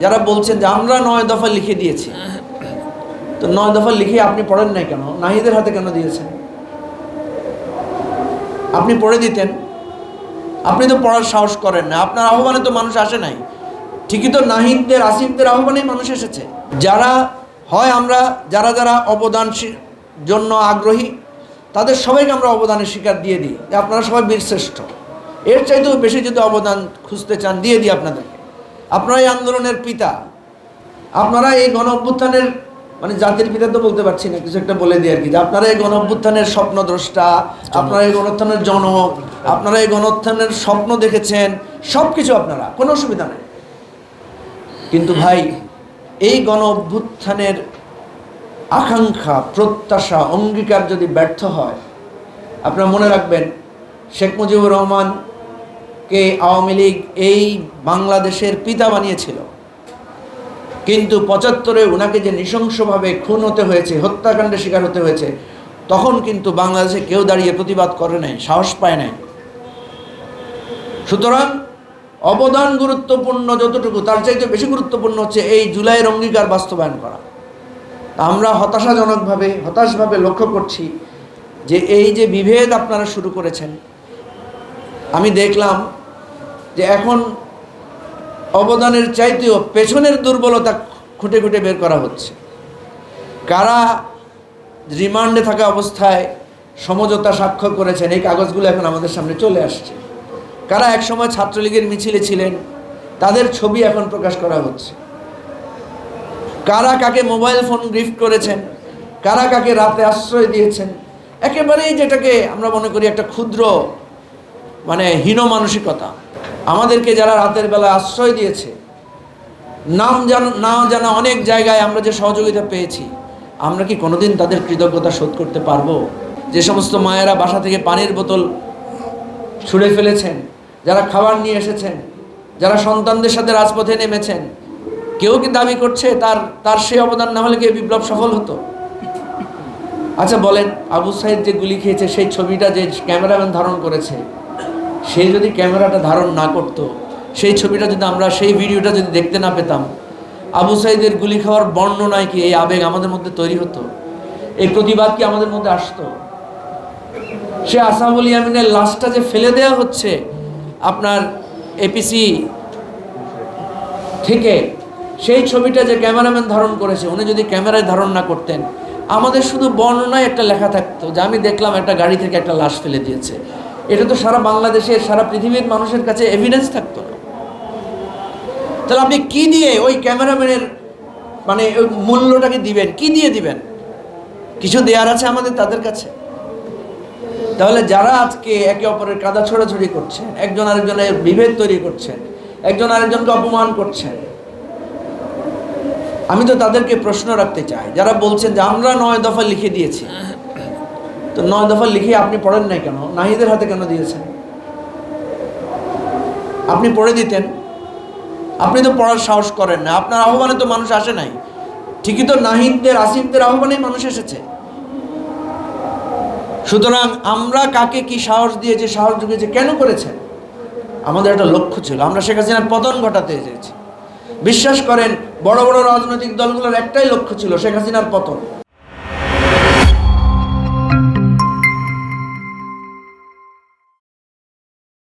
যারা বলছেন যে আমরা নয় দফা লিখে দিয়েছি, তো নয় দফা লিখে আপনি পড়েন নাই কেন? নাহিদের হাতে কেন দিয়েছেন? আপনি পড়ে দিতেন। আপনি তো পড়ার সাহস করেন না। আপনার আহ্বানে তো মানুষ আসে নাই। ঠিকই তো নাহিদদের, আসিফদের আহ্বানেই মানুষ এসেছে। যারা হয় আমরা, যারা যারা অবদান জন্য আগ্রহী, তাদের সবাইকে আমরা অবদানের স্বীকার দিয়ে দিই। আপনারা সবাই বীরশ্রেষ্ঠ। এর চাইতেও বেশি যদি অবদান খুঁজতে চান, দিয়ে দিই আপনাদেরকে। আপনারা এই আন্দোলনের পিতা। আপনারা এই গণ অভ্যুত্থানের মানে জাতির পিতা তো বলতে পারছি না, কিছু একটা বলে দিই আর কি। যে আপনারা এই গণ অভ্যুত্থানের স্বপ্নদ্রষ্টা, আপনারা এই গণোত্থানের জনক, আপনারা এই গণোত্থানের স্বপ্ন দেখেছেন সব কিছু আপনারা, কোনো অসুবিধা নেই। কিন্তু ভাই, এই গণ অভ্যুত্থানের আকাঙ্ক্ষা, প্রত্যাশা, অঙ্গীকার যদি ব্যর্থ হয়, আপনারা মনে রাখবেন, শেখ মুজিবুর রহমানকে আওয়ামী লীগ এই বাংলাদেশের পিতা বানিয়েছিল। কিন্তু পঁচাত্তরে ওনাকে যে নৃশংসভাবে খুন হতে হয়েছে হত্যাকাণ্ডের শিকার হতে হয়েছে, তখন কিন্তু বাংলাদেশে কেউ দাঁড়িয়ে প্রতিবাদ করে নাই, সাহস পায় নাই। সুতরাং অবদান গুরুত্বপূর্ণ যতটুকু, তার চাইতে বেশি গুরুত্বপূর্ণ হচ্ছে এই জুলাইয়ের অঙ্গীকার বাস্তবায়ন করা। আমরা হতাশাজনকভাবে, হতাশভাবে লক্ষ্য করছি যে এই যে বিভেদ আপনারা শুরু করেছেন, আমি দেখলাম যে এখন অবদানের চাইতেও পেছনের দুর্বলতা খুঁটে খুঁটে বের করা হচ্ছে। কারা রিমান্ডে থাকা অবস্থায় সমঝোতা স্বাক্ষর করেছেন, এই কাগজগুলো এখন আমাদের সামনে চলে আসছে। কারা একসময় ছাত্রলীগের মিছিলে ছিলেন, তাদের ছবি এখন প্রকাশ করা হচ্ছে। কারা কাকে মোবাইল ফোন গিফট করেছেন, কারা কাকে রাতে আশ্রয় দিয়েছেন, একেবারেই যেটাকে আমরা মনে করি একটা ক্ষুদ্র মানে হীন মানসিকতা। আমাদেরকে যারা রাতের বেলা আশ্রয় দিয়েছে, নাম জান না জানা অনেক জায়গায় আমরা যে সহযোগিতা পেয়েছি, আমরা কি কোনোদিন তাদের কৃতজ্ঞতা শোধ করতে পারব? যে সমস্ত মায়েরা বাসা থেকে পানির বোতল ছুঁড়ে ফেলেছেন, যারা খাবার নিয়ে এসেছেন, যারা সন্তানদের সাথে রাজপথে নেমেছেন, কেউ কি দাবি করছে তার তার সেই অবদান না হলে কি বিপ্লব সফল হতো? আচ্ছা বলেন, আবু সাইদ যে গুলি খেয়েছে, সেই ছবিটা যে ক্যামেরাম্যান ধারণ করেছে সে যদি ক্যামেরাটা ধারণ না করত, সেই ছবিটা যদি আমরা, সেই ভিডিওটা যদি দেখতে না পেতাম, আবু সাইদের গুলি খাওয়ার বর্ণনায় কি এই আবেগ আমাদের মধ্যে তৈরি হতো? এই প্রতিবাদ কি আমাদের মধ্যে আসতো? সে আসামুল ইয়ামিনের লাশটা যে ফেলে দেওয়া হচ্ছে আপনার এপিসি থেকে, সেই ছবিটা যে ক্যামেরাম্যান ধারণ করেছে, উনি যদি ক্যামেরায় ধারণ না করতেন, আমাদের শুধু বর্ণনায় একটা লেখা থাকতো যে আমি দেখলাম একটা গাড়ি থেকে একটা লাশ ফেলে দিয়েছে। এটা তো সারা বাংলাদেশের সারা পৃথিবীর মানুষের কাছে এভিডেন্স থাকতো না। তাহলে আপনি কি দিয়ে ওই ক্যামেরাম্যানের মানে ওই মূল্যটাকে দিবেন? কি দিয়ে দিবেন? কিছু দেয়ার আছে আমাদের, তাদের কাছে? তাহলে যারা আজকে একে অপরের কাদা ছোড়াছড়ি করছেন, একজন আরেকজনের বিভেদ তৈরি করছেন, একজন আরেকজনকে অপমান করছেন, আমি তো তাদেরকে প্রশ্ন রাখতে চাই, যারা বলছেন যে আমরা নয় দফা লিখে দিয়েছি। তো নয় দফা লিখে আপনি পড়েন নাই কেন? নাহিদের হাতে কেন দিয়েছেন? আপনি পড়ে দিতেন। আপনি তো পড়ার সাহস করেন না। আপনার আহ্বানে তো মানুষ আসে নাই। ঠিকই তো নাহিদদের, আসিফদের আহ্বানেই মানুষ এসেছে। সুতরাং আমরা কাকে কি সাহস দিয়েছি সাহস জুগিয়েছি, কেন করেছেন? আমাদের একটা লক্ষ্য ছিল। আমরা শেখ হাসিনার পতন ঘটাতে এসেছি। বিশ্বাস করেন, বড় বড় রাজনৈতিক দলগুলোর একটাই লক্ষ্য ছিল শেখ হাসিনার পতন।